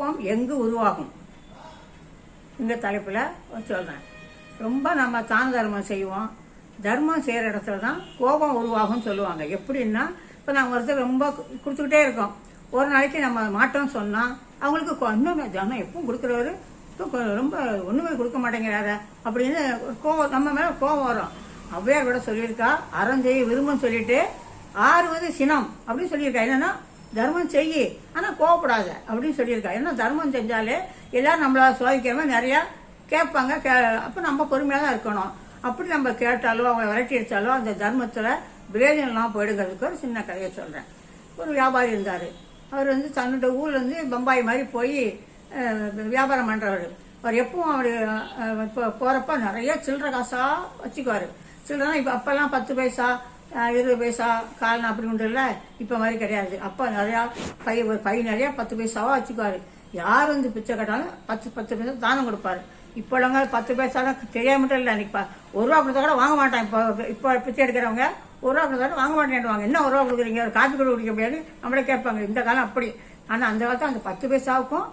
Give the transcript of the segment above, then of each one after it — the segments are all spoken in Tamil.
கோபம் எங்கு உருவாகும்? இந்த தலைப்பில் சொல்கிறேன் ரொம்ப நம்ம தான தர்மம் செய்வோம். தர்மம் செய்கிற இடத்துல தான் கோபம் உருவாகும்னு சொல்லுவாங்க. எப்படின்னா இப்போ நாங்கள் ஒருத்தர் ரொம்ப கொடுத்துக்கிட்டே இருக்கோம். ஒரு நாளைக்கு நம்ம மாட்டோம்னு சொன்னால் அவங்களுக்கு இன்னும் ஜனம் எப்பவும் கொடுக்குறவரு ரொம்ப ஒன்றுமே கொடுக்க மாட்டேங்கிறாரு அப்படின்னு கோபம் கோவம் நம்ம மேலே கோவம் வரும். அவ்வையார் கூட சொல்லியிருக்கா அறம் செய்ய விரும்புன்னு சொல்லிட்டு ஆறுவது சினம் அப்படின்னு சொல்லியிருக்கா. என்னன்னா தர்மம் செய்யி. ஆனால் கோவப்படாத அப்படின்னு சொல்லியிருக்கா. ஏன்னா தர்மம் செஞ்சாலே எல்லாரும் நம்மளை சுவாதிக்காமல் நிறையா கேட்பாங்க கே அப்போ நம்ம பொறுமையாக தான் இருக்கணும். அப்படி நம்ம கேட்டாலோ அவங்கள விரட்டி அடித்தாலோ அந்த தர்மத்தில் பிரயோஜனம்லாம் போயிடுங்கிறதுக்கு ஒரு சின்ன கதையை சொல்கிறேன் ஒரு வியாபாரி இருந்தார். அவர் வந்து தன்னோட ஊர்லேருந்து பம்பாய் மாதிரி போய் வியாபாரம் பண்ணுறவர் அவர் எப்பவும் அவர் இப்போ போகிறப்ப நிறைய சில்லற காசாக வச்சுக்குவார். சில்லறனா இப்போ அப்போல்லாம் பத்து பைசா இருபது பைசா காலம் அப்படி உண்டுல்ல? இப்போ மாதிரி கிடையாது. அப்போ நிறையா பை ஒரு பை நிறையா பத்து பைசாவாக வச்சுக்குவார். யார் வந்து பிச்சை கேட்டாலும் பத்து பத்து பைசா தானம் கொடுப்பாரு. இப்போ பத்து பைசா தெரியாம மட்டும் இல்லை அன்றைக்கி ஒரு ரூபா கொடுத்தா கூட வாங்க மாட்டான் இப்போ இப்போ பிச்சை எடுக்கிறவங்க ஒரு ரூபா கொடுத்தா கூட வாங்க மாட்டேன்டுவாங்க என்ன ஒரு ரூபா கொடுக்குறீங்க? ஒரு காப்பி கூட குடிக்க முடியாது. நம்மளே கேட்பாங்க இந்த காலம் அப்படி. ஆனால் அந்த காலத்தில் அந்த பத்து பைசாவுக்கும்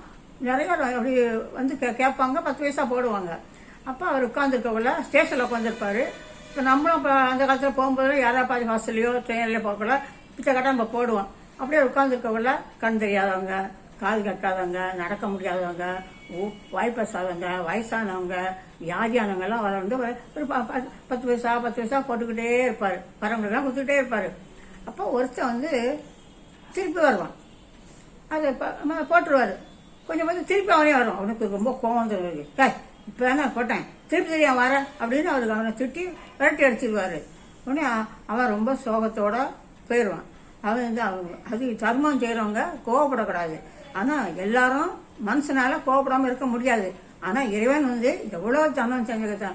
நிறைய அப்படி வந்து கே கேட்பாங்க பத்து பைசா போடுவாங்க. அப்போ அவர் உட்காந்துருக்கக்குள்ள ஸ்டேஷனில் உட்காந்துருப்பாரு இப்போ நம்மளும் இப்போ அந்த காலத்தில் போகும்போது யாராவது பாதி ஹாஸ்டல்லையோ ட்ரெயின்லையோ போகக்குள்ள பிச்சை கட்ட நம்ம போடுவோம். அப்படியே உட்காந்துருக்கக்குள்ள கண் தெரியாதவங்க காது கட்டாதவங்க நடக்க முடியாதவங்க ஊ- வாய் பேசாதவங்க வயசானவங்க வியாதியானவங்கெல்லாம் வளர்ந்து அவரை வந்து ஒரு பத்து பைசா பத்து பைசா போட்டுக்கிட்டே இருப்பார். பரம்பரைலாம் கொடுத்துக்கிட்டே இருப்பார். அப்போ ஒருத்தன் வந்து திருப்பி வருவான். அதை போட்டுருவார் போட்டுருவாரு. கொஞ்சம் வந்து திருப்பி அவனே வரும் அவனுக்கு ரொம்ப கோவம் வந்துருக்கு இப்போ தானே போட்டேன். திருப்பி தெரியாம வர அப்படின்னு அவருக்கு அவனை திட்டி விரட்டி அடிச்சிருவார். உடனே அவன் ரொம்ப சோகத்தோடு போயிடுவான் அவன் வந்து அவங்க அது தர்மம் செய்கிறவங்க கோவப்படக்கூடாது. ஆனால் எல்லாரும் மனுஷனால் கோவப்படாமல் இருக்க முடியாது. ஆனால் இறைவன் வந்து எவ்வளோ தர்மம் செஞ்ச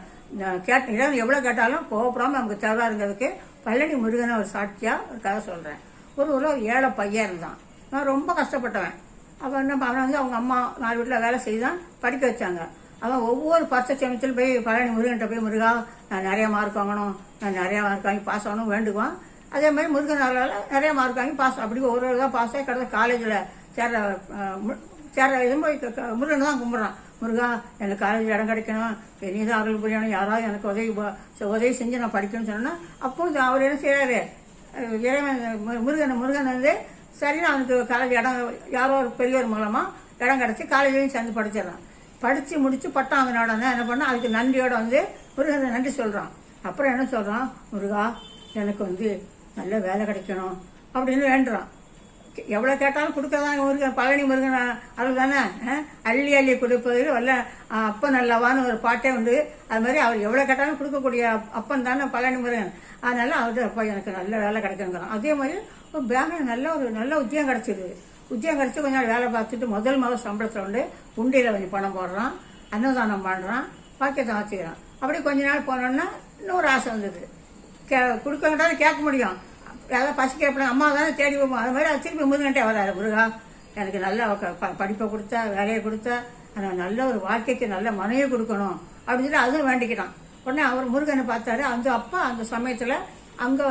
கேட்ட இறைவன் எவ்வளோ கேட்டாலும் கோவப்படாமல் நமக்கு தேவைங்கிறதுக்கு பழனி முருகனை ஒரு சாட்சியாக ஒரு கதை சொல்கிறேன் ஒரு ஒரு ஏழை பையன் இருந்தான். நான் ரொம்ப கஷ்டப்பட்டவன். அவன் என்ன அவனை வந்து அவங்க அம்மா நாலு வீட்டில் வேலை செய்து தான் படிக்க வச்சாங்க. அவன் ஒவ்வொரு பரிசை சமயத்தில் போய் பழனி முருகன்கிட்ட போய் முருகா நான் நிறைய மார்க் வாங்கணும். நான் நிறைய மார்க் வாங்கி பாஸ் ஆகணும் வேண்டுவான் அதே மாதிரி முருகன் அருளால நிறைய மார்க் வாங்கி பாஸ் அப்படி ஒரு ஒரு தான் பாஸ் ஆகி கடந்த காலேஜில் சேர மு- சேர இதுவும் போய் முருகனை தான் கும்பிட்றான். முருகா எனக்கு காலேஜ் இடம் கிடைக்கணும். நீ தான் அருள் புரியணும். யாராவது எனக்கு உதவி உதவி செஞ்சு நான் படிக்கணும்னு சொன்னேன்னா அப்போ அவர் என்ன செய்கிறாரு இறைவன் முருகன் முருகன் வந்து சரின்னு அவனுக்கு காலேஜ் இடம் யாரோ ஒரு பெரியவர் மூலமாக இடம் கிடச்சி காலேஜ்லேயும் சேர்ந்து படிச்சிடறான். படித்து முடித்து பட்டம் வாங்கின என்ன பண்ணால் அதுக்கு நன்றியோட வந்து முருகனை நன்றி சொல்கிறான் அப்புறம் என்ன சொல்கிறான் முருகா எனக்கு வந்து நல்ல வேலை கிடைக்கணும் அப்படின்னு வேண்டுறான். எவ்வளோ கேட்டாலும் கொடுக்கறதான் முருகன். பழனி முருகன் அருள் தானே? அள்ளி அள்ளி கொடுப்பதில் வல்ல அப்பன் நல்லவான்னு ஒரு பாட்டே உண்டு. அது மாதிரி அவர் எவ்வளோ கேட்டாலும் கொடுக்கக்கூடிய அப்பன் தானே பழனி முருகன். அதனால அவர் அப்பா எனக்கு நல்ல வேலை கிடைக்கணுங்கிறான். அதே மாதிரி ஒரு பேங்கில் நல்ல ஒரு நல்ல உத்தியம் கிடச்சிது. உத்தியம் கொஞ்சம் நாள் வேலை பார்த்துட்டு முதல் முதல் சம்பளத்தில் வந்து உண்டியில் கொஞ்சம் பணம் போடுறான் அன்னதானம் பண்ணுறான் பாக்கியத்தை வச்சுக்கிறான் அப்படி கொஞ்ச நாள் போனோன்னா இன்னொரு ஆசை வந்தது. கே கொடுக்க வேண்டாம் கேட்க முடியும். ஏதாவது பசி கேட்பேன் அம்மா தானே தேடி போவோம் அது மாதிரி அது திருப்பி முருகன்ட்டே வராரு முருகா. எனக்கு நல்ல ப- படிப்பை கொடுத்தா வேலையை கொடுத்தா ஆனால் நல்ல ஒரு வாழ்க்கைக்கு நல்ல மனையை கொடுக்கணும் அப்படின்னு சொல்லி அதுவும் வேண்டிக்கிட்டான் உடனே அவர் முருகனை பார்த்தாரு. அந்த அப்பா அந்த சமயத்தில் அங்கே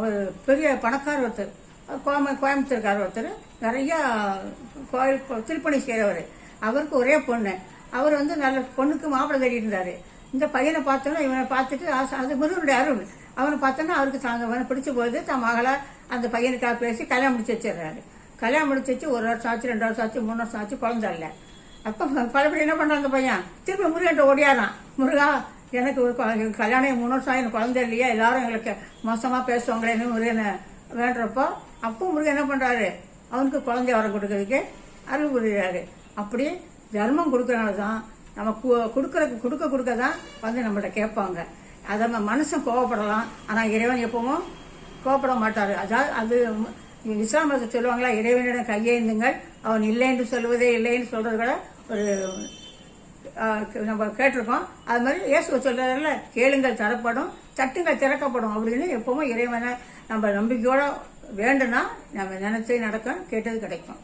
ஒரு பெரிய பணக்கார ஒருத்தர். கோம கோயம்புத்தூர்கார் ஒருத்தர் நிறையா கோயில் திருப்பணி செய்கிறவர் அவருக்கு ஒரே பொண்ணு. அவர் வந்து நல்ல பொண்ணுக்கு மாப்பிள்ளை தேடிட்டு இந்த பையனை பார்த்தோன்னா இவனை பார்த்துட்டு ஆசை அது முருகனுடைய அருள். அவனை பார்த்தோன்னா அவருக்கு தவனை பிடிச்ச போது தன் மகளை அந்த பையனுக்காக பேசி கல்யாணம் முடிச்சு வச்சிடுறாரு. கல்யாணம் முடிச்சு வச்சு ஒரு வருஷம் ஆச்சு ரெண்டு வருஷம் ஆச்சு மூணு வருஷம் ஆச்சு குழந்த இல்லை. அப்போ பலபடி என்ன பண்ணுறான் அந்த பையன்? திருப்பி முருகன்ட்ட ஓடியாரான் முருகா எனக்கு ஒரு கல்யாணம் மூணு வருஷம் ஆகி எனக்கு குழந்தை இல்லையா? எல்லாரும் எங்களுக்கு மோசமாக பேசுவாங்களேன்னு முருகனை? வேண்டுறப்போ அப்போ முருகன் என்ன பண்ணுறாரு அவனுக்கு குழந்தை வரம் கொடுக்கறதுக்கு அருள் புரிகிறாரு அப்படி தர்மம் கொடுக்கறனால தான் நம்ம கு- கொடுக்கற கொடுக்க கொடுக்க தான் வந்து நம்மள்ட்ட கேட்பாங்க. அதை நம்ம மனுஷன் கோவப்படலாம். ஆனால் இறைவன் எப்பவும் கோவப்பட மாட்டார். அதாவது அது இஸ்லாம் சொல்லுவாங்களா இறைவனிடம் கையேந்துங்கள் அவன் இல்லை என்று சொல்வதே இல்லைன்னு சொல்கிறது கூட ஒரு நம்ம கேட்டிருக்கோம். அது மாதிரி இயேசு சொல்றதுல கேளுங்கள் தரப்படும் தட்டுங்கள் திறக்கப்படும் அப்படின்னு எப்பவும் இறைவனை நம்ம நம்பிக்கையோட வேண்டுனா நம்ம நினைச்சே நடக்கும் கேட்டது கிடைக்கும்.